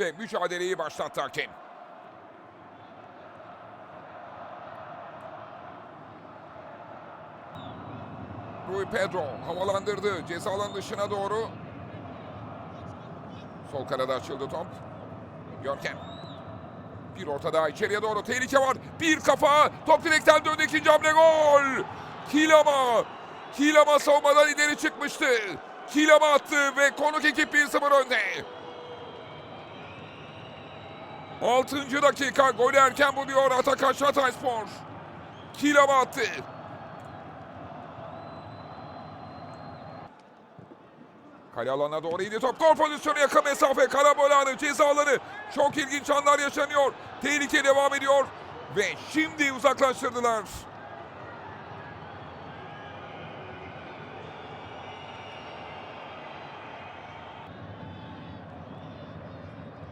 ve mücadeleyi başlattı hakem. Rui Pedro havalandırdı. Ceza alan dışına doğru. Sol kanada açıldı top. Görkem. Bir orta daha içeriye doğru tehlike var. Bir kafa. Top direkten döndü ikinci hamle gol. Kilama. Kilama savunmadan ileri çıkmıştı. Kilama attı ve konuk ekip 1-0 önde. 6. dakika golü erken buluyor Atakan Hatayspor. Kilama attı. Kale alanına doğru indi top. Gol pozisyonu yakın mesafe. Karabol anı cezaları. Çok ilginç anlar yaşanıyor. Tehlike devam ediyor. Ve şimdi uzaklaştırdılar.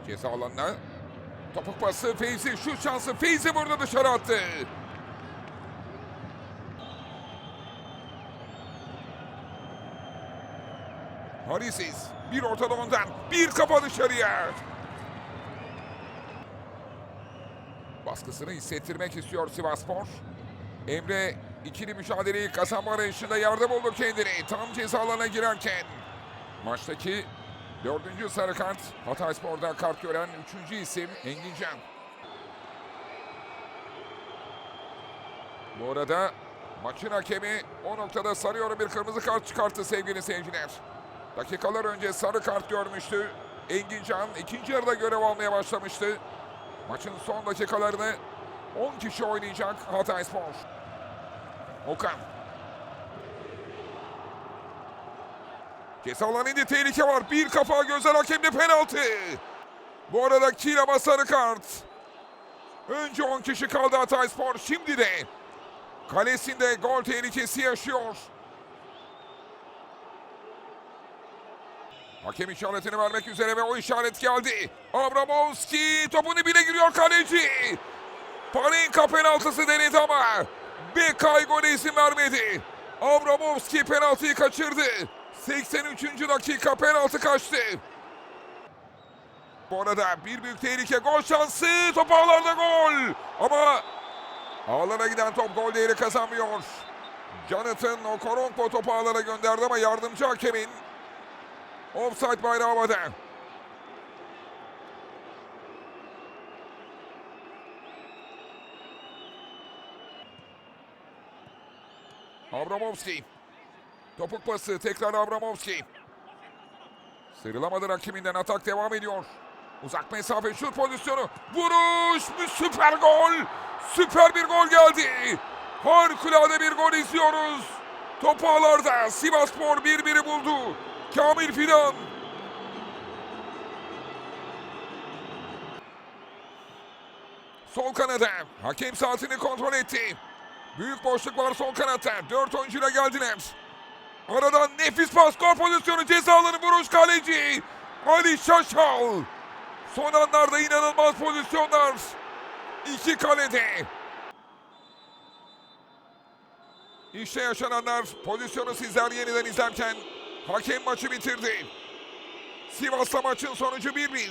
Ceza alanına topuk pası Feyzi şut şansı Feyzi burada dışarı attı. Harisis bir ortada ondan bir kafa dışarıya. Baskısını hissettirmek istiyor Sivasspor. Emre ikili mücadeleyi kazanma arayışında yardım oldu kendini. Tam ceza girerken. Maçtaki dördüncü sarı kart. Hatayspor'da kart gören üçüncü isim Engin Can. Bu arada maçın hakemi o noktada sarıyor bir kırmızı kart çıkarttı sevgili seyirciler. Dakikalar önce sarı kart görmüştü. Engin Can ikinci yarıda görev almaya başlamıştı. Maçın son dakikalarını 10 kişi oynayacak Hatayspor. Okan. Ceza alanı indi tehlike var. Bir kafa gözler hakemde penaltı. Bu arada Kilama sarı kart. Önce 10 kişi kaldı Hatayspor. Şimdi de kalesinde gol tehlikesi yaşıyor. Hakem işaretini vermek üzere ve o işaret geldi. Abramovski topunu bile giriyor kaleci. Panenka penaltısı denedi ama Bekay gole izin vermedi. Abramovski penaltıyı kaçırdı. 83. dakika penaltı kaçtı. Bu arada bir büyük tehlike gol şansı. Top ağlarda gol. Ama ağlara giden top gol değeri kazanmıyor. Jonathan Okoronkwo topu ağlara gönderdi ama yardımcı hakemin Offside bayrağı havada. Abramovski. Topuk pası tekrar Abramovski. Sıyrılamadı rakibinden atak devam ediyor. Uzak mesafe şut pozisyonu. Vuruş süper gol. Süper bir gol geldi. Harikulade bir gol izliyoruz. Top ağlarda Sivasspor 1-1'i buldu. Kamil Fidan. Sol kanada. Hakem saatini kontrol etti. Büyük boşluk var sol kanatta. Dört oyuncuyla geldiler. Aradan nefis pas gol pozisyonu cezaları vuruş kaleci. Ali Şaşal. Son anlarda inanılmaz pozisyonlar. İki kalede. İşte yaşananlar pozisyonu sizler yeniden izlerken hakem maçı bitirdi. Sivas'ta maçın sonucu 1-1.